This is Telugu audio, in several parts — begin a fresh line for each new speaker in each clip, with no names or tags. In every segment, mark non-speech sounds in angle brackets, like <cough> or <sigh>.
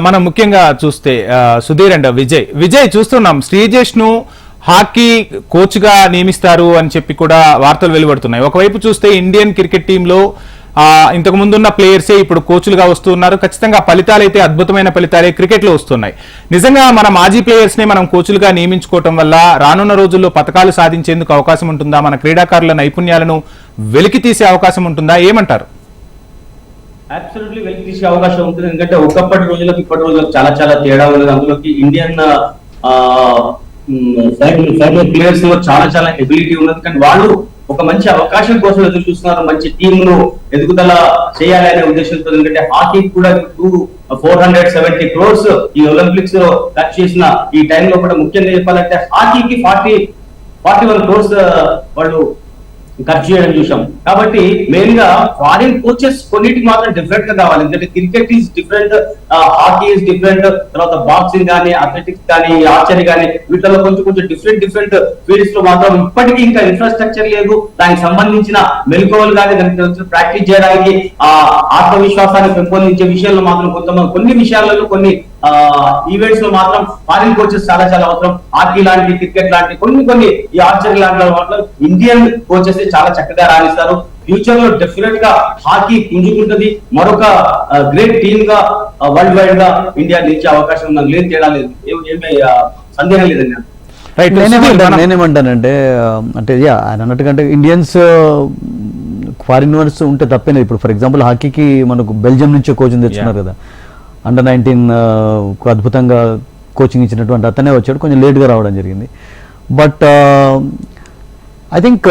మనం ముఖ్యంగా చూస్తే సుధీర్ అండ్ విజయ్. విజయ్ చూస్తున్నాం శ్రీజేష్ను హాకీ కోచ్గా నియమిస్తారు అని చెప్పి కూడా వార్తలు వెలువడుతున్నాయి. ఒకవైపు చూస్తే ఇండియన్ క్రికెట్ టీంలో ఆ, ఇంతకు ముందున్న ప్లేయర్సే ఇప్పుడు కోచ్లుగా వస్తున్నారు ఖచ్చితంగా ఫలితాలు అయితే అద్భుతమైన ఫలితాలే క్రికెట్లో వస్తున్నాయి. నిజంగా మన మాజీ ప్లేయర్స్ని మనం కోచ్లుగా నియమించుకోవటం వల్ల రానున్న రోజుల్లో పథకాలు సాధించేందుకు అవకాశం ఉంటుందా? మన క్రీడాకారుల నైపుణ్యాలను వెలికి తీసే అవకాశం ఉంటుందా? ఏమంటారు?
అబ్సల్యూట్లీ వెలికి తీసే అవకాశం ఉంటుంది. ఎందుకంటే ఒకప్పటి రోజులకు ఇప్పటి రోజులకు చాలా చాలా తేడా ఉన్నది. అందులోకి ఇండియన్ సైడ్ ప్లేయర్స్లో చాలా చాలా ఎబిలిటీ ఉన్నది. కానీ వాళ్ళు ఒక మంచి అవకాశం కోసం ఎదురు చూస్తున్నారు. మంచి టీమ్ను ఎదుగుదల చేయాలి అనే ఉద్దేశంతో ఎందుకంటే హాకీ కూడా two four hundred seventy crores ఈ ఒలింపిక్స్లో ఖర్చు చేసిన ఈ టైంలో కూడా ముఖ్యంగా చెప్పాలంటే హాకీకి ఫార్టీ ఫార్టీ వన్ క్రోర్స్ వాళ్ళు ఖర్చు చేయడం చూసాం. కాబట్టి మెయిన్గా ఫారిన్ కోచెస్ కొన్నిటికి మాత్రం డిఫరెంట్గా కావాలి. ఎందుకంటే cricket is different hockey is different తర్వాత బాక్సింగ్ కానీ అథ్లెటిక్స్ కానీ ఆర్చరీ కానీ వీటిలో కొంచెం కొంచెం డిఫరెంట్ డిఫరెంట్ ఫీల్డ్స్లో మాత్రం ఇప్పటికీ ఇంకా ఇన్ఫ్రాస్ట్రక్చర్ లేదు. దానికి సంబంధించిన మెలకువలు కానీ దానికి ప్రాక్టీస్ చేయడానికి ఆ ఆత్మవిశ్వాసాన్ని పెంపొందించే విషయంలో మాత్రం కొంతమంది కొన్ని విషయాలలో కొన్ని ఈవెంట్స్లో మాత్రం ఫారిన్ కోచెస్ చాలా చాలా అవసరం. హాకీ లాంటి క్రికెట్ లాంటి కొన్ని కొన్ని ఈ ఆర్చరీ లాంటి మాత్రం ఇండియన్ కోచెస్ చాలా చక్కగా రాణిస్తారు. ఫ్యూచర్లో డెఫినెట్గా హాకీ పుంజుకుంటది. మరొక గ్రేట్ టీమ్గా వరల్డ్ వైడ్గా ఇండియా నిలిచే అవకాశం ఉన్నది లేదు తేడా లేదు. ఏమీ సందేహం లేదండి
రైట్
నేనేమంటాను నేనేమంటానంటే అంటే యా ఆయన అన్నట్టుకంటే ఇండియన్స్ ఫారిన్ వన్స్ ఉంటే తప్పేనా ఇప్పుడు? ఫర్ ఎగ్జాంపుల్ హాకీకి మనకు బెల్జియం నుంచి కోచింగ్ తెచ్చుకున్నారు కదా. అండర్ నైన్టీన్ అద్భుతంగా కోచింగ్ ఇచ్చినటువంటి అతనే వచ్చాడు. కొంచెం లేట్గా రావడం జరిగింది. బట్ ఐ థింక్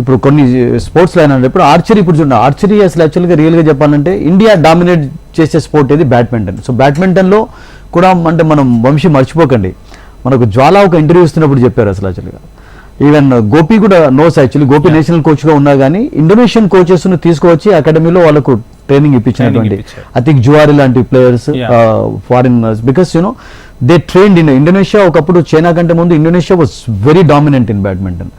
ఇప్పుడు కొన్ని స్పోర్ట్స్ లైన్ అంటే ఇప్పుడు ఆర్చరీ ఇప్పుడు చూడండి. ఆర్చరీ అసలు యాక్చువల్గా రియల్గా చెప్పాలంటే ఇండియా డామినేట్ చేసే స్పోర్ట్ ఇది బ్యాడ్మింటన్ సో బ్యాడ్మింటన్లో కూడా అంటే మనం వంశీ మర్చిపోకండి. మనకు జ్వాలా ఒక ఇంటర్వ్యూ ఇస్తున్నప్పుడు చెప్పారు అసలు యాక్చువల్గా ఈవెన్ గోపి కూడా నోస్ యాక్చువల్లీ గోపి నేషనల్ కోచ్గా ఉన్నా కానీ ఇండోనేషియన్ కోచెస్ను తీసుకువచ్చి అకాడమీలో వాళ్ళకు ట్రైనింగ్ ఇప్పించినటువంటి. ఐ థింక్ జువారి లాంటి players
Yeah.
Foreign because you know they trained in Indonesia ఒకప్పుడు చైనా కంటే ముందు Indonesia was very dominant in badminton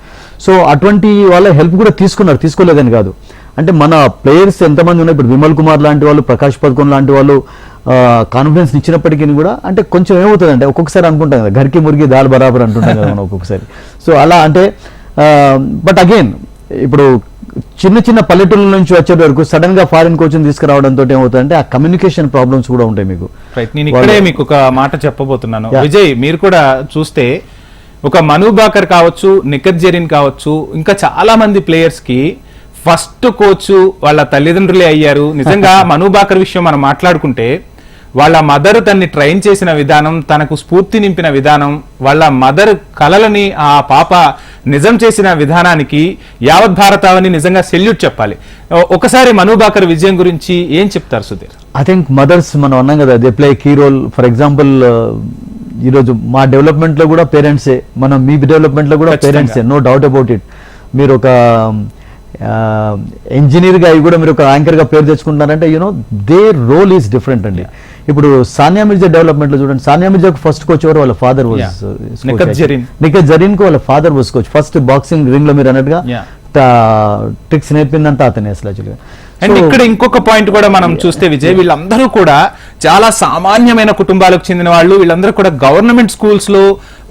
so అటువంటి వాళ్ళ హెల్ప్ కూడా తీసుకున్నారు. తీసుకోలేదని కాదు. అంటే మన ప్లేయర్స్ ఎంతమంది ఉన్నాయి ఇప్పుడు విమల్ కుమార్ లాంటి వాళ్ళు ప్రకాష్ పదకొండ్ లాంటి వాళ్ళు కాన్ఫిడెన్స్ ఇచ్చినప్పటికీ కూడా అంటే కొంచెం ఏమవుతుంది అంటే ఒక్కొక్కసారి అనుకుంటాం కదా గరికి మురిగి దాల్ బరాబర్ అంటుంటాం కదా మనం ఒక్కొక్కసారి. <laughs> సో అలా అంటే బట్ అగైన్ ఇప్పుడు చిన్న చిన్న పల్లెటూళ్ళ నుంచి వచ్చే వరకు సడన్గా ఫారిన్ కోచింగ్ తీసుకురావడంతో ఏమవుతుందంటే ఆ కమ్యూనికేషన్ ప్రాబ్లమ్స్ కూడా ఉంటాయి మీకు.
రైట్ నేను ఇక్కడే మీకు ఒక మాట చెప్పబోతున్నాను. విజయ్ మీరు కూడా చూస్తే ఒక మను బాకర్ కావచ్చు నిఖత్ జరీన్ కావచ్చు ఇంకా చాలా మంది ప్లేయర్స్కి ఫస్ట్ కోచ్ వాళ్ళ తల్లిదండ్రులే అయ్యారు. నిజంగా <laughs> మను బాకర్ విషయం మనం మాట్లాడుకుంటే వాళ్ళ మదర్ తన్ని ట్రైన్ చేసిన విధానం తనకు స్ఫూర్తి నింపిన విధానం వాళ్ళ మదర్ కలలని ఆ పాప నిజం చేసిన విధానానికి యావత్ భారతావని నిజంగా సెల్యూట్ చెప్పాలి. ఒకసారి మను బాకర్ విజయం గురించి ఏం చెప్తారు సుధీర్?
ఐ థింక్ మదర్స్ మనం అన్నాం కదా they play key role for example ఈరోజు మా డెవలప్మెంట్లో కూడా పేరెంట్సే మనం మీ డెవలప్మెంట్లో కూడా. పేరెంట్సే నో డౌట్ అబౌట్ ఇట్ మీరు ఒక ఇంజనీర్గా అయి కూడా మీరు ఒక యాంకర్గా పేరు తెచ్చుకుంటున్నారంటే you know they role is different అండి. ఇప్పుడు సానియా మిర్జా డెవలప్మెంట్లో చూడండి సానియా మిర్జాకు ఫస్ట్ కోచ్ ఎవరు వాళ్ళ ఫాదర్. వాజ్
నిఖత్ జరీన్.
కు వాళ్ళ father was coach first boxing రింగ్లో మీరు అన్నట్టుగా. ట్రిక్స్ నేర్పిందంతా అతనే అసలు యాక్చువల్గా
అండ్ ఇక్కడ ఇంకొక పాయింట్ కూడా మనం చూస్తే విజయ్ వీళ్ళందరూ కూడా చాలా సామాన్యమైన కుటుంబాలకు చెందిన వాళ్ళు వీళ్ళందరూ కూడా గవర్నమెంట్ స్కూల్స్లో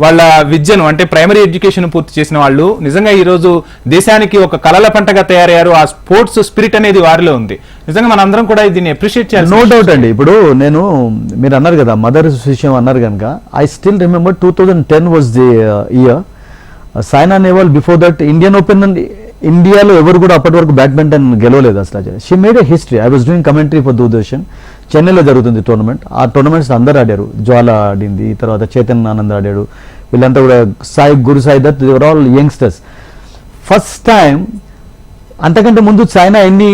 వాళ్ళ విద్యను అంటే ప్రైమరీ ఎడ్యుకేషన్ పూర్తి చేసిన వాళ్ళు. నిజంగా ఈ రోజు దేశానికి ఒక కలల పంటగా తయారయ్యారు. ఆ స్పోర్ట్స్ స్పిరిట్ అనేది వారిలో ఉంది. నిజంగా మనందరం కూడా దీన్ని అప్రిషియేట్ చేయాలి
నో డౌట్ అండి. ఇప్పుడు నేను మీరు అన్నారు కదా మదర్స్ విషయం అన్నారు కనుక I still remember two thousand ten was the year Saina Nehwal before that Indian Open ఇండియాలో ఎవరు కూడా అప్పటి వరకు బ్యాడ్మింటన్ గెలవలేదు అసలు she made a history I was doing commentary for Doordarshan చెన్నైలో జరుగుతుంది టోర్నమెంట్ ఆ టోర్నమెంట్స్ అందరు ఆడారు. జ్వాల ఆడింది తర్వాత చైతన్య ఆనంద్ ఆడాడు. వీళ్ళంతా కూడా Sai Guru Sai Dutt all youngsters first time అంతకంటే ముందు చైనా ఎన్ని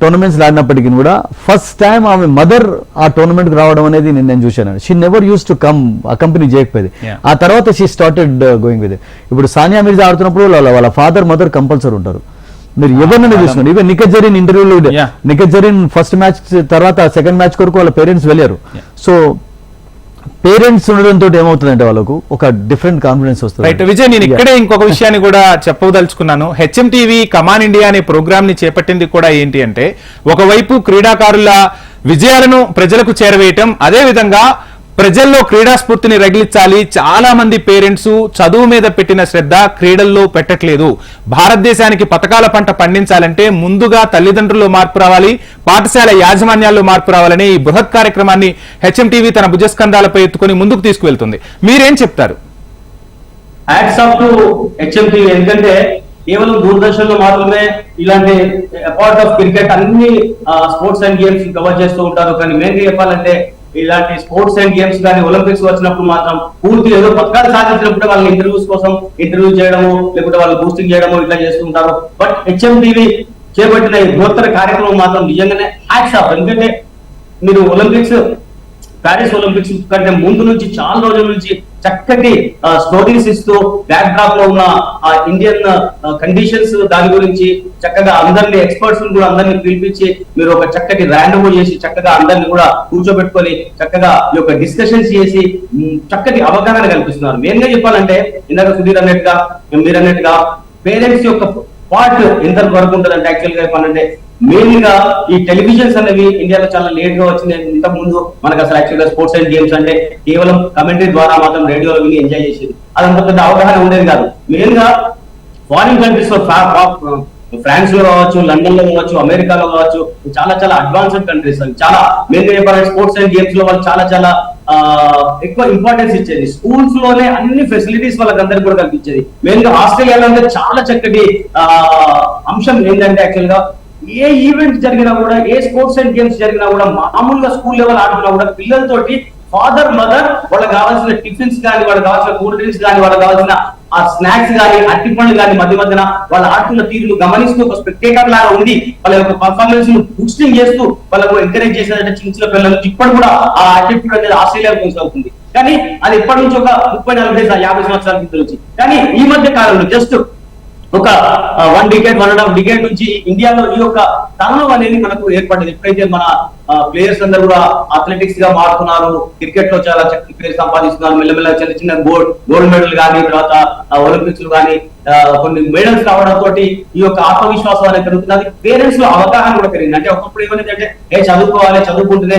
టోర్నమెంట్స్ ఆడినప్పటికీ కూడా ఫస్ట్ టైం ఆమె మదర్ ఆ టోర్నమెంట్కి రావడం అనేది నేను నేను చూశాను. She never use to come ఆ కంపెనీ చేయకపోయేది. ఆ తర్వాత షీ స్టార్టెడ్ గోయింగ్ విత్ ఇప్పుడు సానియా మిర్జా ఆడుతున్నప్పుడు వాళ్ళ వాళ్ళ ఫాదర్ మదర్ కంపల్సరీ ఉంటారు. మీరు ఎవరినైనా చూసుకోండి ఈవెన్ నిఖత్ జరీన్ ఇంటర్వ్యూలో. నిఖత్ జరీన్ ఫస్ట్ మ్యాచ్ తర్వాత సెకండ్ మ్యాచ్ కొరకు వాళ్ళ పేరెంట్స్ వెళ్ళారు. సో పేరెంట్స్ ఉండడంతో ఏమవుతుందంటే వాళ్ళకు ఒక డిఫరెంట్ కాన్ఫిడెన్స్ వస్తుంది.
రైట్ విజయ్ నేను ఇక్కడే ఇంకొక విషయాన్ని కూడా చెప్పదలుచుకున్నాను. హెచ్ఎం టీవీ కమాన్ ఇండియా అనే ప్రోగ్రామ్ని చేపట్టింది కూడా ఏంటి అంటే ఒకవైపు క్రీడాకారుల విజయాలను ప్రజలకు చేరవేయటం అదే విధంగా ప్రజల్లో క్రీడా స్ఫూర్తిని రగిలించాలి. చాలా మంది పేరెంట్స్ చదువు మీద పెట్టిన శ్రద్ధ క్రీడల్లో పెట్టట్లేదు. భారతదేశానికి పథకాల పంట పండించాలంటే ముందుగా తల్లిదండ్రుల్లో మార్పు రావాలి. పాఠశాల యాజమాన్యాల్లో మార్పు రావాలని ఈ బృహత్ కార్యక్రమాన్ని హెచ్ఎంటీవీ తన భుజస్కంధాలపై ఎత్తుకొని ముందుకు తీసుకువెళ్తుంది. మీరేం చెప్తారు?
ఎందుకంటే కేవలం దూరదర్శన్లో మాత్రమే ఇలాంటి అపార్ట్ ఆఫ్ క్రికెట్ అన్ని స్పోర్ట్స్ అండ్ గేమ్స్ కవర్ చేస్తూ ఉంటారు. కానీ మెయిన్ చెప్పాలంటే ఇలాంటి స్పోర్ట్స్ అండ్ గేమ్స్ కానీ ఒలింపిక్స్ వచ్చినప్పుడు మాత్రం పూర్తి ఏదో పథకాలు సాధించినప్పుడు వాళ్ళని ఇంటర్వ్యూస్ కోసం ఇంటర్వ్యూ చేయడము లేకపోతే వాళ్ళు బూస్టింగ్ చేయడము ఇట్లా చేస్తుంటారు. బట్ హెచ్ఎం టీవీ చేపట్టిన ఈ బృహత్తర కార్యక్రమం మాత్రం నిజంగానే హ్యాట్స్ ఆఫ్ ఎందుకంటే మీరు ఒలింపిక్స్ ప్యారిస్ ఒలింపిక్స్ కంటే ముందు నుంచి చాలా రోజుల నుంచి చక్కటి స్టోరీస్ ఇస్తూ బ్యాక్ డ్రాప్లో ఉన్న ఆ ఇండియన్ కండిషన్స్ దాని గురించి చక్కగా అందరిని ఎక్స్పర్ట్స్ కూడా అందరిని పిలిపించి మీరు ఒక చక్కటి ర్యాండమ్ చేసి చక్కగా అందరిని కూడా కూర్చోబెట్టుకొని చక్కగా ఈ యొక్క డిస్కషన్స్ చేసి చక్కటి అవగాహన కల్పిస్తున్నారు. మెయిన్గా చెప్పాలంటే ఇందాక సుధీర్ అన్నట్టుగా మీరు అన్నట్టుగా పేరెంట్స్ యొక్క స్పాట్ ఎంత వరకు ఉంటుంది అంటే యాక్చువల్గా చెప్పాలంటే మెయిన్గా ఈ టెలివిజన్స్ అనేవి ఇండియాలో చాలా లేట్గా వచ్చింది. ఇంతకు ముందు మనకు అసలు యాక్చువల్గా స్పోర్ట్స్ అండ్ గేమ్స్ అంటే కేవలం కమెంటరీ ద్వారా మాత్రం రేడియోలో విని ఎంజాయ్ చేసేది. అదంత పెద్ద అవగాహన ఉండేది కాదు. మెయిన్గా ఫారిన్ కంట్రీస్లో ఫ్రాన్స్లో కావచ్చు లండన్లో కావచ్చు అమెరికాలో కావచ్చు చాలా చాలా అడ్వాన్స్డ్ కంట్రీస్ చాలా మెయిన్గా చెప్పాలంటే స్పోర్ట్స్ అండ్ గేమ్స్లో వాళ్ళు చాలా చాలా ఎక్కువ ఇంపార్టెన్స్ ఇచ్చేది. స్కూల్స్లోనే అన్ని ఫెసిలిటీస్ వాళ్ళకి అందరికి కూడా కల్పించేది. మెయిన్గా ఆస్ట్రేలియాలో అంటే చాలా చక్కటి అంశం ఏంటంటే యాక్చువల్గా ఏ ఈవెంట్ జరిగినా కూడా ఏ స్పోర్ట్స్ అండ్ గేమ్స్ జరిగినా కూడా మామూలుగా స్కూల్ లెవెల్ ఆడుతున్నా కూడా పిల్లలతోటి ఫాదర్ మదర్ వాళ్ళకి కావాల్సిన టిఫిన్స్ కానీ వాళ్ళకి కావాల్సిన కూల్ డ్రింక్స్ కానీ వాళ్ళకి కావాల్సిన ఆ స్నాక్స్ కానీ అట్టి పండ్లు కానీ మధ్య మధ్యన వాళ్ళు ఆడుతున్న తీరును గమనిస్తూ ఒక స్పెక్టేటర్ లాగా ఉండి వాళ్ళ యొక్క పర్ఫార్మెన్స్ను బూస్టింగ్ చేస్తూ వాళ్ళకు ఎంకరేజ్ చేసినట్టు చిన్న చిన్న పిల్లలు ఇప్పుడు ఇప్పటి కూడా ఆ యాటిట్యూడ్ అనేది ఆస్ట్రేలియా కొనసాగుతుంది కానీ అది ఎప్పటి నుంచి ఒక ముప్పై నలభై యాభై సంవత్సరాల క్రితం నుంచి. కానీ ఈ మధ్య కాలంలో జస్ట్ ఒక one decade one and half decade నుంచి ఇండియాలో ఈ యొక్క తరుణం అనేది మనకు ఏర్పడింది ఎప్పుడైతే మన ప్లేయర్స్ అందరూ కూడా అథ్లెటిక్స్గా మారుతున్నారు. క్రికెట్లో చాలా చక్కటి పేరు సంపాదిస్తున్నారు. మెల్లమెల్ల చిన్న చిన్న గోల్డ్ గోల్డ్ మెడల్ కానీ తర్వాత ఒలింపిక్స్ కానీ కొన్ని మెడల్స్ రావడంతో ఈ యొక్క ఆత్మవిశ్వాసం అనేది పెరుగుతున్నది. పేరెంట్స్లో అవగాహన కూడా పెరిగింది. అంటే ఒకప్పుడు ఏమైంది అంటే ఏ చదువుకోవాలి చదువుకుంటేనే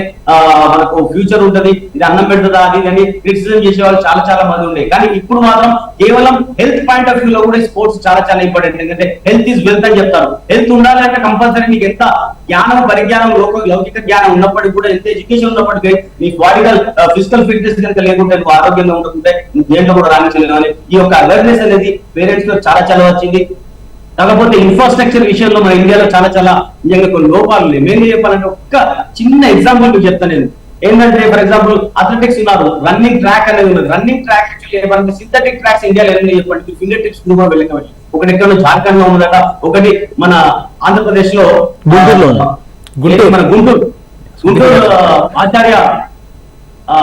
మనకు ఫ్యూచర్ ఉంటది. ఇది అన్నం పెడుతుందా? అది అని క్రిటిసిజం చేసే వాళ్ళు చాలా చాలా మంది ఉండే. కానీ ఇప్పుడు మాత్రం కేవలం హెల్త్ పాయింట్ ఆఫ్ వ్యూ లో కూడా స్పోర్ట్స్ చాలా చాలా ఇంపార్టెంట్ ఎందుకంటే హెల్త్ ఈజ్ వెల్త్ అని చెప్తారు. హెల్త్ ఉండాలి అంటే కంపల్సరీ నీకు ఎంత జ్ఞానం పరిజ్ఞానం లోక లౌకిక జ్ఞానం ఉన్నప్పటికీ కూడా ఎంత ఎడ్యుకేషన్ ఉన్నప్పటికీ నీ బాడీకల్ ఫిజికల్ ఫిట్నెస్ కనుక లేకుంటే నువ్వు ఆరోగ్యంగా ఉండకుంటే నువ్వు దేంట్లో కూడా రాణించలేవు అని ఈ యొక్క అవేర్నెస్ అనేది పేరెంట్స్లో చాలా చాలా వచ్చింది. కాకపోతే ఇన్ఫ్రాస్ట్రక్చర్ విషయంలో మన ఇండియాలో చాలా చాలా నిజంగా కొన్ని లోపాలు ఉన్నాయి. మేము చెప్పాలంటే ఒక్క చిన్న ఎగ్జాంపుల్ మీకు చెప్తాను నేను. ఏంటంటే ఫర్ ఎగ్జాంపుల్ అథ్లెటిక్స్ ఉన్నారు. రన్నింగ్ ట్రాక్ అనేది ఉన్నది. రన్నింగ్ ట్రాక్ యాక్చువల్లీ ఏమంటే సింథటిక్ ట్రాక్స్ ఇండియాలో ఎన్ని చెప్పండి? ఫింగర్ టిప్స్ కూడా వెళ్ళకవచ్చు ఒకటి ఎక్కడ జార్ఖండ్లో ఉందట ఒకటి మన ఆంధ్రప్రదేశ్లో
గుంటూరులో.
గుంటూరు మన గుంటూరు? గుంటూరు ఆచార్య ఆ,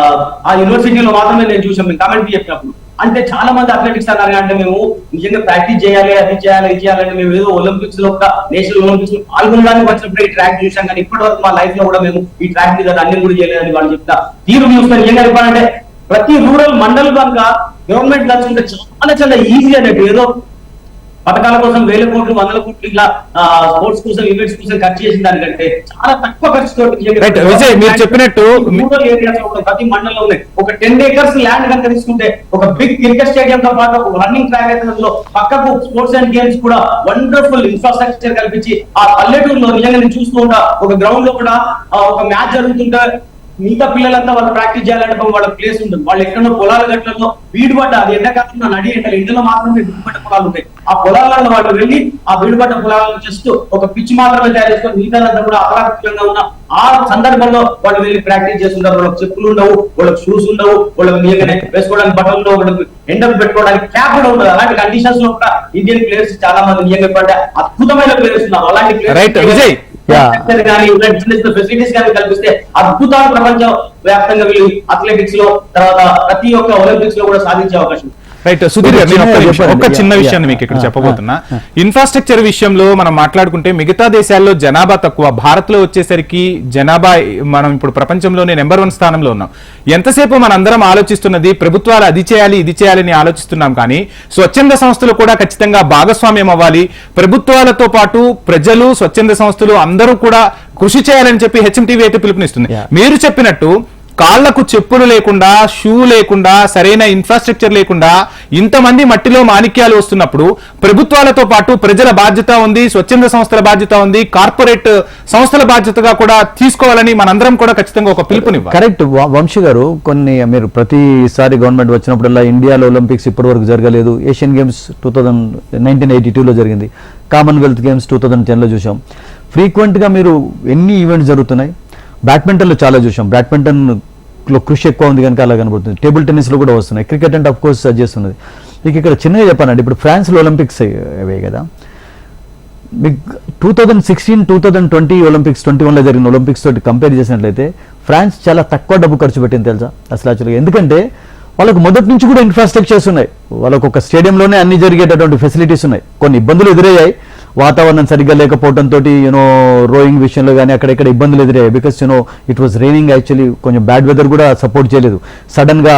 యూనివర్సిటీలో మాత్రమే నేను చూసాం మేము కామెంట్ చెప్పినప్పుడు. అంటే చాలా మంది అథ్లెటిక్స్ అన్నారు అంటే మేము నిజంగా ప్రాక్టీస్ చేయాలి అది చేయాలి ఇది చేయాలంటే మేము ఏదో ఒలింపిక్స్లో కూడా నేషనల్ ఒలింపిక్స్లో పాల్గొనడానికి వచ్చినప్పుడు ఈ ట్రాక్ చూసాం కానీ ఇప్పటి వరకు మా లైఫ్లో కూడా మేము ఈ ట్రాక్ మీద రన్నింగ్ కూడా చేయలేదని వాళ్ళు చెప్తా. తీరు చూస్తే నిజంగా చెప్పాలంటే ప్రతి రూరల్ మండల్ కనుక గవర్నమెంట్ నచ్చుంటే చాలా చాలా ఈజీ అన్నట్టు. ఏదో పథకాల కోసం వేల కోట్లు వందల కోట్లు ఇలా స్పోర్ట్స్ కోసం ఈవెంట్స్ కోసం ఖర్చు చేసిన దానికంటే చాలా తక్కువ ఖర్చుతో
విజయ్, మీరు చెప్పినట్టు
ఏరియాస్ ప్రతి మండలంలో ఉన్నాయి ఒక టెన్ ఏకర్స్ ల్యాండ్ కనుక తీసుకుంటే ఒక బిగ్ క్రికెట్ స్టేడియం తో పాటు ఒక రన్నింగ్ ట్రాక్ అయితే పక్కకు స్పోర్ట్స్ అండ్ గేమ్స్ కూడా వండర్ఫుల్ ఇన్ఫ్రాస్ట్రక్చర్ కల్పించి ఆ పల్లెటూరులో నిజంగా నేను చూస్తూ ఉంటా. ఒక గ్రౌండ్లో కూడా ఒక మ్యాచ్ జరుగుతుంటే మిగతా పిల్లలంతా వాళ్ళు ప్రాక్టీస్ చేయాలంటే పాపం వాళ్ళ ప్లేస్ ఉంటుంది వాళ్ళు ఎక్కడో పొలాల గట్లలో వీడుబడ్డ అది ఎండాకాలంలో నడి ఎండలు ఎండలో మాత్రమే వీడుబడ్డ పొలాలు ఉంటాయి. ఆ పొలాలలో వాళ్ళు వెళ్ళి ఆ వీడుబడ్డ పొలాలను జస్ట్ ఒక పిచ్ మాత్రమే తయారు చేసుకొని మిగతాదంతా కూడా అపరాధికంగా ఉన్న ఆ సందర్భంలో వాళ్ళు వెళ్ళి ప్రాక్టీస్ చేస్తుంటారు. వాళ్ళకి చెప్పులు ఉండవు వాళ్ళకి షూస్ ఉండవు వాళ్ళకి నీళ్ళనే వేసుకోవడానికి బట్టలు ఉండవు వాళ్ళకి ఎండలు పెట్టుకోవడానికి క్యాప్ కూడా ఉండదు. అలాంటి కండిషన్స్లో కూడా ఇండియన్ ప్లేయర్స్ చాలా మంది చెప్పంటే అద్భుతమైన ప్లేయర్స్ ఉన్నారు. అలాంటి players కానీ ఇలాంటి చిన్న ఫెసిలిటీస్ కానీ కల్పిస్తే అద్భుతాలు ప్రపంచ వ్యాప్తంగా వీళ్ళు అథ్లెటిక్స్లో తర్వాత ప్రతి ఒక్క ఒలింపిక్స్లో కూడా సాధించే అవకాశం.
రైట్ సుధీర్ గారు నేను. ఒక్క చిన్న విషయాన్ని. మీకు ఇక్కడ
ఆ,
చెప్పబోతున్నా. ఇన్ఫ్రాస్ట్రక్చర్ విషయంలో మనం మాట్లాడుకుంటే మిగతా దేశాల్లో జనాభా తక్కువ. భారత్లో వచ్చేసరికి జనాభా మనం ఇప్పుడు ప్రపంచంలోనే నెంబర్ వన్ స్థానంలో ఉన్నాం. ఎంతసేపు మనందరం ఆలోచిస్తున్నది ప్రభుత్వాలు అది చేయాలి ఇది చేయాలని ఆలోచిస్తున్నాం కానీ స్వచ్ఛంద సంస్థలు కూడా ఖచ్చితంగా భాగస్వామ్యం అవ్వాలి. ప్రభుత్వాలతో పాటు ప్రజలు స్వచ్ఛంద సంస్థలు అందరూ కూడా కృషి చేయాలని చెప్పి హెచ్ఎంటీవీ అయితే పిలుపునిస్తుంది. మీరు చెప్పినట్టు కాళ్ళకు చెప్పులు లేకుండా షూ లేకుండా సరైన ఇన్ఫ్రాస్ట్రక్చర్ లేకుండా ఇంతమంది మట్టిలో మాణిక్యాలు వస్తున్నప్పుడు ప్రభుత్వాలతో పాటు ప్రజల బాధ్యత ఉంది స్వచ్ఛంద సంస్థల బాధ్యత ఉంది కార్పొరేట్ సంస్థల బాధ్యతగా కూడా తీసుకోవాలని మనందరం కూడా ఖచ్చితంగా ఒక పిలుపునివ్వాలి.
కరెక్ట్. వంశీ గారు కొన్ని మీరు ప్రతిసారి గవర్నమెంట్ వచ్చినప్పుడల్లా ఇండియాలో ఒలింపిక్స్ ఇప్పటి వరకు జరగలేదు. Asian Games two thousand nineteen eighty టూలో జరిగింది. కామన్వెల్త్ గేమ్స్ టూ థౌజండ్ టెన్లో చూసాం ఫ్రీక్వెంట్గా మీరు ఎన్ని ఈవెంట్స్ జరుగుతున్నాయి? బ్యాడ్మింటన్లో చాలా చూసాం. బ్యాడ్మింటన్లో కృషి ఎక్కువ ఉంది కనుక అలా కనబడుతుంది. టేబుల్ టెన్నిస్లో కూడా వస్తున్నాయి. క్రికెట్ అంటే అఫ్కోర్స్ సజెస్ట్ ఉన్నది. మీకు ఇక్కడ చిన్నగా చెప్పానండి ఇప్పుడు ఫ్రాన్స్లో ఒలింపిక్స్ అయ్యాయి కదా. మీకు two thousand sixteen two thousand twenty Olympics twenty వన్లో జరిగిన ఒలింపిక్స్ తోటి కంపేర్ చేసినట్లయితే ఫ్రాన్స్ చాలా తక్కువ డబ్బు ఖర్చు పెట్టింది తెలుసా? అసలు యాక్చువల్గా ఎందుకంటే వాళ్ళకు మొదటి నుంచి కూడా ఇన్ఫ్రాస్ట్రక్చర్స్ ఉన్నాయి. వాళ్ళకు ఒక స్టేడియంలోనే అన్ని జరిగేటటువంటి ఫెసిలిటీస్ ఉన్నాయి. కొన్ని ఇబ్బందులు ఎదురయ్యాయి. వాతావరణం సరిగ్గా లేకపోవడంతో యూనో రోయింగ్ విషయంలో కానీ అక్కడెక్కడ ఇబ్బందులు ఎదురయ్యాయి. Because you know it was raining actually కొంచెం బ్యాడ్ వెదర్ కూడా సపోర్ట్ చేయలేదు. సడన్గా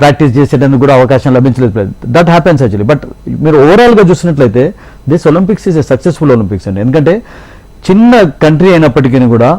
ప్రాక్టీస్ చేసేటందుకు కూడా అవకాశం లభించలేదు. దట్ హ్యాపెన్స్ యాక్చువల్లీ బట్ మీరు ఓవరాల్గా చూసినట్లయితే this Olympics is a successful Olympics అండి. ఎందుకంటే చిన్న కంట్రీ అయినప్పటికీ కూడా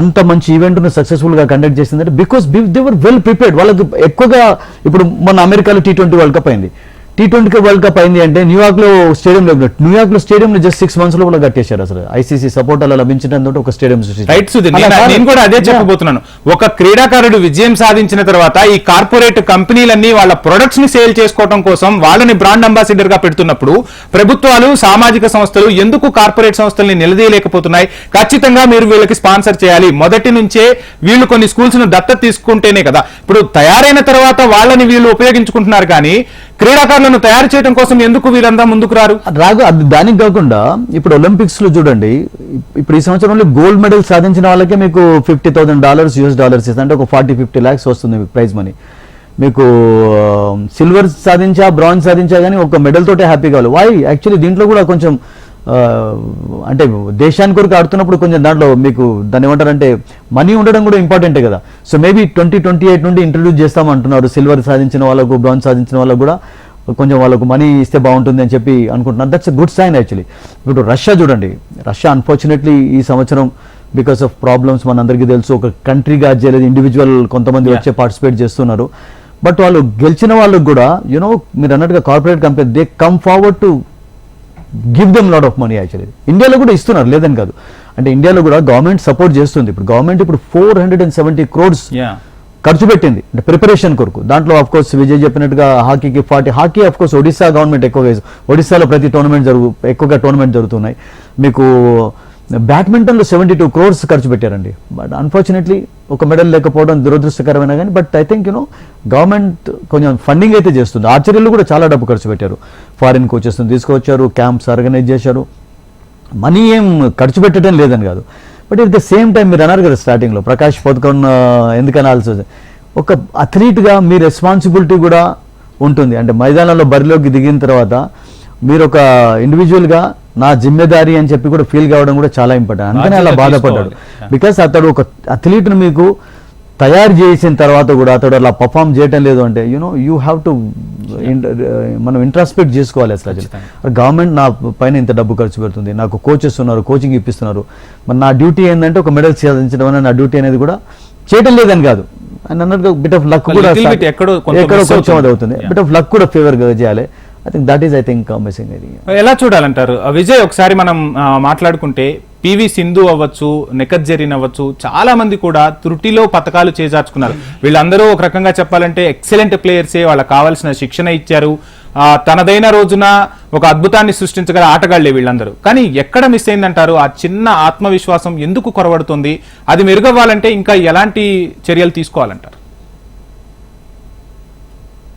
అంత మంచి ఈవెంట్ను సక్సెస్ఫుల్గా కండక్ట్ చేసిందంటే because they were well prepared వాళ్ళకి ఎక్కువగా ఇప్పుడు మన అమెరికాలో టీ ట్వంటీ వరల్డ్ కప్ అయింది. టీ ట్వంటీ వరల్డ్ కప్ అయింది అంటే న్యూయార్క్లో స్టేడియం న్యూయార్క్లో స్టేడియం జస్ట్ సిక్స్ మంత్స్ లోపల కట్టేశారు అసలు. ఐసీసీ సపోర్ట్ అలా లభించడంతో ఒక స్టేడియం
రైట్ నేను నేను కూడా అదే చెప్పబోతున్నాను. ఒక క్రీడాకారుడు విజయం సాధించిన తర్వాత ఈ కార్పొరేట్ కంపెనీలన్నీ వాళ్ళ ప్రొడక్ట్స్ని సేల్ చేసుకోవడం కోసం వాళ్ళని బ్రాండ్ అంబాసిడర్గా పెడుతున్నప్పుడు ప్రభుత్వాలు సామాజిక సంస్థలు ఎందుకు కార్పొరేట్ సంస్థల్ని నిలదీయలేకపోతున్నాయి? ఖచ్చితంగా మీరు వీళ్ళకి స్పాన్సర్ చేయాలి. మొదటి నుంచే వీళ్ళు కొన్ని స్కూల్స్ను దత్తత తీసుకుంటేనే కదా. ఇప్పుడు తయారైన తర్వాత వాళ్ళని వీళ్ళు ఉపయోగించుకుంటున్నారు కానీ క్రీడాకారులను తయారు చేయడం కోసం ఎందుకు వీరంతా ముందుకు రారు?
రాగు అది దానికి కాకుండా ఇప్పుడు ఒలింపిక్స్లో చూడండి ఇప్పుడు ఈ సంవత్సరంలో గోల్డ్ మెడల్ సాధించిన వాళ్ళకే మీకు fifty thousand dollars US dollars అంటే ఒక ఫార్టీ ఫిఫ్టీ ల్యాక్స్ వస్తుంది మీకు ప్రైజ్ మనీ. మీకు సిల్వర్ సాధించా బ్రాంజ్ సాధించా కానీ ఒక మెడల్ తోటే హ్యాపీ కావాలి. వై యాక్చువల్లీ దీంట్లో కూడా కొంచెం అంటే దేశానికి కొరకు ఆడుతున్నప్పుడు కొంచెం దాంట్లో మీకు దాన్ని ఏమంటారంటే మనీ ఉండడం కూడా ఇంపార్టెంటే కదా. So maybe twenty twenty eight నుండి ఇంట్రడ్యూస్ చేస్తామంటున్నారు సిల్వర్ సాధించిన వాళ్ళకు బ్రాంజ్ సాధించిన వాళ్ళకు కూడా కొంచెం వాళ్ళకు మనీ ఇస్తే బాగుంటుంది అని చెప్పి అనుకుంటున్నాను. దట్స్ గుడ్ సైన్ యాక్చువల్లీ ఇప్పుడు రష్యా చూడండి. రష్యా అన్ఫార్చునేట్లీ ఈ సంవత్సరం బికాస్ ఆఫ్ ప్రాబ్లమ్స్ మనందరికీ తెలుసు ఒక కంట్రీగా చేయలేదు ఇండివిజువల్ కొంతమంది. వచ్చే పార్టిసిపేట్ చేస్తున్నారు. బట్ వాళ్ళు గెలిచిన వాళ్ళకు కూడా యూనో మీరు అన్నట్టుగా corporate company they come forward to give them lot of money actually ఇండియాలో కూడా ఇస్తున్నారు లేదని కాదు. అంటే ఇండియాలో కూడా గవర్నమెంట్ సపోర్ట్ చేస్తుంది. ఇప్పుడు గవర్నమెంట్ ఇప్పుడు four hundred and seventy crores ఖర్చు పెట్టింది. అంటే ప్రిపరేషన్ కొరకు. దాంట్లో ఆఫ్ కోర్స్ విజయ్ చెప్పినట్టుగా హాకీకి forty hockey of course Odisha government ఎక్కువగా ఒడిశాలో ప్రతి టోర్నమెంట్ జరుగు ఎక్కువగా టోర్నమెంట్ జరుగుతున్నాయి. మీకు బ్యాడ్మింటన్లో సెవెంటీ టూ క్రోర్స్ ఖర్చు పెట్టారండి. బట్ అన్ఫార్చునేట్లీ ఒక మెడల్ లేకపోవడం దురదృష్టకరమైన కానీ but I think you know government కొంచెం ఫండింగ్ అయితే చేస్తుంది. ఆర్చరీలో కూడా చాలా డబ్బు ఖర్చు పెట్టారు. ఫారిన్ కోచెస్ని తీసుకొచ్చారు క్యాంప్స్ ఆర్గనైజ్ చేశారు. మనీ ఏం ఖర్చు పెట్టడం లేదని కాదు. But at the same time మీరు అన్నారు కదా స్టార్టింగ్లో ప్రకాష్ పథకం ఎందుకనాల్సి వస్తుంది ఒక అథ్లీట్గా మీ రెస్పాన్సిబిలిటీ కూడా ఉంటుంది. అంటే మైదానంలో బరిలోకి దిగిన తర్వాత మీరు ఒక ఇండివిజువల్గా నా జిమ్మెదారి అని చెప్పి కూడా ఫీల్ కావడం కూడా చాలా ఇంపార్టెంట్ అందుకనే అలా బాధపడ్డాడు. బికాస్ అతడు ఒక అథ్లీట్ను మీకు తయారు చేసిన తర్వాత కూడా అతడు అలా పర్ఫామ్ చేయటం లేదు అంటే you know you have to మనం ఇంట్రాస్పెక్ట్ చేసుకోవాలి అసలు గవర్నమెంట్ నా పైన ఇంత డబ్బు ఖర్చు పెడుతుంది నాకు కోచెస్ ఉన్నారు కోచింగ్ ఇప్పిస్తున్నారు. మరి నా డ్యూటీ ఏంటంటే ఒక మెడల్ సాధించడం అనే నా డ్యూటీ అనేది కూడా చేయటం లేదని కాదు. అని అన్నట్టుగా బిట్ ఆఫ్ లక్ కూడా
ఎక్కడో
కొంచెం.
అవుతుంది.
బిట్ ఆఫ్ లక్ కూడా ఫేవర్ చేయాలి. I think that is I think missing
ఎలా చూడాలంటారు? విజయ్ ఒకసారి మనం మాట్లాడుకుంటే పివి సింధు అవ్వచ్చు నెకత్ అవ్వచ్చు చాలా మంది కూడా త్రుటిలో పథకాలు చేజార్చుకున్నారు. వీళ్ళందరూ ఒక రకంగా చెప్పాలంటే ఎక్సలెంట్ ప్లేయర్సే వాళ్ళకి కావాల్సిన శిక్షణ ఇచ్చారు. తనదైన రోజున ఒక అద్భుతాన్ని సృష్టించగల ఆటగాళ్ళే వీళ్ళందరూ. కానీ ఎక్కడ మిస్ అయిందంటారు? ఆ చిన్న ఆత్మవిశ్వాసం ఎందుకు కొరవడుతుంది? అది మెరుగవ్వాలంటే ఇంకా ఎలాంటి చర్యలు తీసుకోవాలంటారు?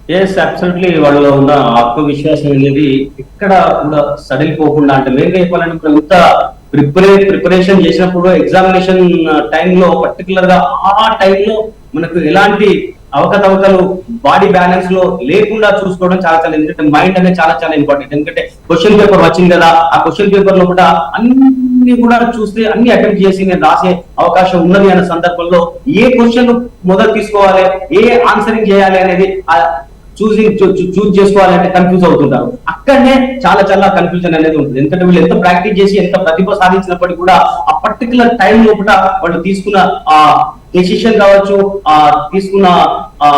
ఎస్ అబ్సల్యూట్లీ వాళ్ళలో ఉన్న ఆత్మవిశ్వాసం అనేది ఎక్కడ కూడా సడలిపోకుండా అంటే మెయిన్ చెప్పాలంటే ఇప్పుడు ఇంత ప్రిపరే ప్రిపరేషన్ చేసినప్పుడు ఎగ్జామినేషన్ టైంలో పర్టికులర్గా ఆ టైంలో మనకు ఎలాంటి అవకతవకలు బాడీ బ్యాలెన్స్లో లేకుండా చూసుకోవడం చాలా చాలా ఎందుకంటే మైండ్ అనేది చాలా చాలా ఇంపార్టెంట్. ఎందుకంటే క్వశ్చన్ పేపర్ వచ్చింది కదా ఆ క్వశ్చన్ పేపర్లో కూడా అన్ని కూడా చూస్తే అన్ని అటెంప్ట్ చేసి నేను రాసే అవకాశం ఉన్నది అనే సందర్భంలో ఏ క్వశ్చన్ మొదలు తీసుకోవాలి ఏ ఆన్సరింగ్ చేయాలి అనేది చూసి చూజ్ చేసుకోవాలంటే కన్ఫ్యూజ్ అవుతుంటారు. అక్కడనే చాలా చాలా కన్ఫ్యూజన్ అనేది ఉంటుంది. ఎందుకంటే వీళ్ళు ఎంత ప్రాక్టీస్ చేసి ఎంత ప్రతిభ సాధించినప్పటికీ కూడా ఆ పర్టికులర్ టైం లోపల వాళ్ళు తీసుకున్న ఆ డెసిషన్ కావచ్చు ఆ తీసుకున్న ఆ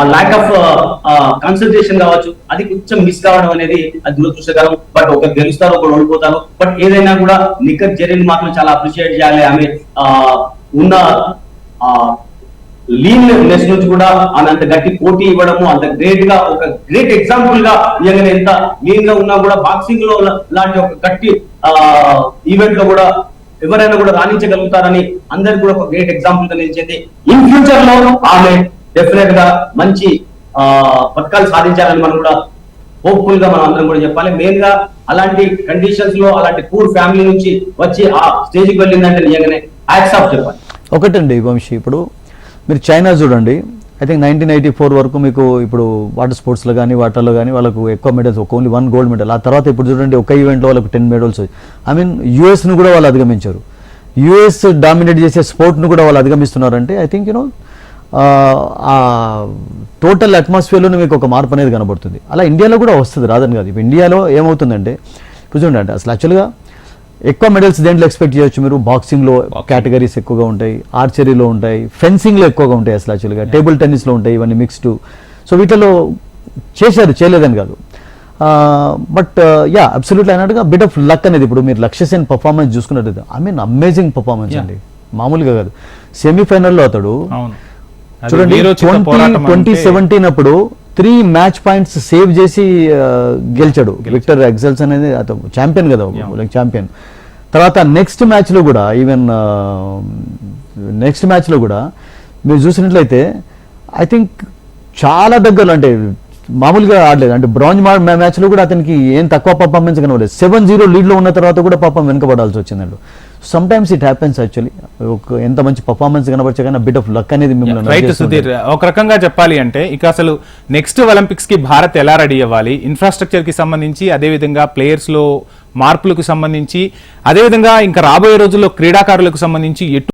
ఆ లాక్ ఆఫ్ కాన్సన్ట్రేషన్ కావచ్చు అది కొంచెం మిస్ కావడం అనేది అది దురదృష్టకరం. బట్ ఒకరు గెలుస్తారు ఒకరు ఓడిపోతారు. బట్ ఏదైనా కూడా నిఖత్ జరీన్ మాత్రం చాలా అప్రిషియేట్ చేయాలి. ఆమె ఆ, ఉన్న లీన్నెస్ నుంచి కూడా అంత గట్టి పోటీ ఇవ్వడము అంత గ్రేట్గా ఒక గ్రేట్ ఎగ్జాంపుల్గా నిజంగానే ఎంత లీన్గా ఉన్నా కూడా బాక్సింగ్లో లాంటి ఒక గట్టి ఈవెంట్లో కూడా ఎవరైనా కూడా రాణించగలుగుతారని అందరికి కూడా ఒక గ్రేట్ ఎగ్జాంపుల్గా నిలిచింది ఇన్ ఫ్యూచర్లో ఆమె డెఫినెట్గా మంచి ఆ పథకాలు సాధించాలని మనం కూడా హోప్ఫుల్గా మనం అందరం కూడా చెప్పాలి. మెయిన్గా అలాంటి కండిషన్స్లో అలాంటి పూర్ ఫ్యామిలీ నుంచి వచ్చి ఆ స్టేజ్కి వెళ్ళిందంటే నిజంగానే హ్యాట్స్ ఆఫ్ చెప్పాలి.
ఒకటండి వంశీ ఇప్పుడు మీరు చైనా చూడండి. I think nineteen eighty four వరకు మీకు ఇప్పుడు వాటర్ స్పోర్ట్స్లో కానీ వాటర్లో కానీ వాళ్ళకు ఎక్కువ మెడల్స్ ఒక ఓన్లీ వన్ గోల్డ్ మెడల్ ఆ తర్వాత ఇప్పుడు చూడండి ఒక ఈవెంట్లో వాళ్ళకు టెన్ మెడల్స్ ఐ మీన్ యూఎస్ను కూడా వాళ్ళు అధిగమించారు. యూఎస్ డామినేట్ చేసే స్పోర్ట్ను కూడా వాళ్ళు అధిగమిస్తున్నారంటే ఐ థింక్ యూనో ఆ టోటల్ అట్మాస్ఫియర్లోనే మీకు ఒక మార్పు అనేది కనబడుతుంది. అలా ఇండియాలో కూడా వస్తుంది రాదని కాదు. ఇప్పుడు ఇండియాలో ఏమవుతుందంటే ఇప్పుడు చూడండి అంటే అసలు యాక్చువల్గా ఎక్కువ మెడల్స్ దేంట్లో ఎక్స్పెక్ట్ చేయొచ్చు మీరు? బాక్సింగ్లో కేటగిరీస్ ఎక్కువగా ఉంటాయి ఆర్చరీలో ఉంటాయి ఫెన్సింగ్లో ఎక్కువగా ఉంటాయి అసలు యాక్చువల్గా టేబుల్ టెన్నిస్లో ఉంటాయి ఇవన్నీ మిక్స్డ్ సో వీటిలో చేశారు చేయలేదని కాదు. బట్ యా అబ్సల్యూట్లీ అన్నట్టుగా బిట్ ఆఫ్ లక్ అనేది ఇప్పుడు మీరు లక్ష్య సేన్ పర్ఫార్మెన్స్ చూసుకున్నట్టు ఐ మీన్ అమేజింగ్ పర్ఫార్మెన్స్. అండి. మామూలుగా కాదు. సెమీఫైనల్లో అతడు చూడండి ట్వంటీ సెవెంటీన్ అప్పుడు త్రీ మ్యాచ్ పాయింట్స్ సేవ్ చేసి గెలిచాడు. విక్టర్ ఎగ్జల్స్ అనేది అతను ఛాంపియన్ కదా ఛాంపియన్ తర్వాత నెక్స్ట్ మ్యాచ్లో కూడా ఈవెన్ నెక్స్ట్ మ్యాచ్లో కూడా మీరు చూసినట్లయితే ఐ థింక్ చాలా దగ్గరలో అంటే మామూలుగా ఆడలేదు. అంటే బ్రాంజ్ మ్యాచ్లో కూడా అతనికి ఏం తక్కువ పర్ఫార్మెన్స్ కనబడలేదు. సెవెన్ జీరో లీడ్లో ఉన్న తర్వాత కూడా పాపం వెనకబడాల్సి వచ్చిందండి. Sometimes it happens actually ఒక ఎంత మంచి పర్ఫార్మెన్స్ కనబడితే కానీ బిట్ ఆఫ్ లక్ అనేది మిమ్మల్ని
రైట్. సుధీర్. ఒక రకంగా చెప్పాలి అంటే ఇక అసలు నెక్స్ట్ ఒలింపిక్స్కి భారత్ ఎలా రెడీ అవ్వాలి? ఇన్ఫ్రాస్ట్రక్చర్కి సంబంధించి అదే విధంగా ప్లేయర్స్లో మార్పులకు సంబంధించి అదే విధంగా ఇంకా రాబోయే రోజుల్లో క్రీడాకారులకు సంబంధించి ఎటు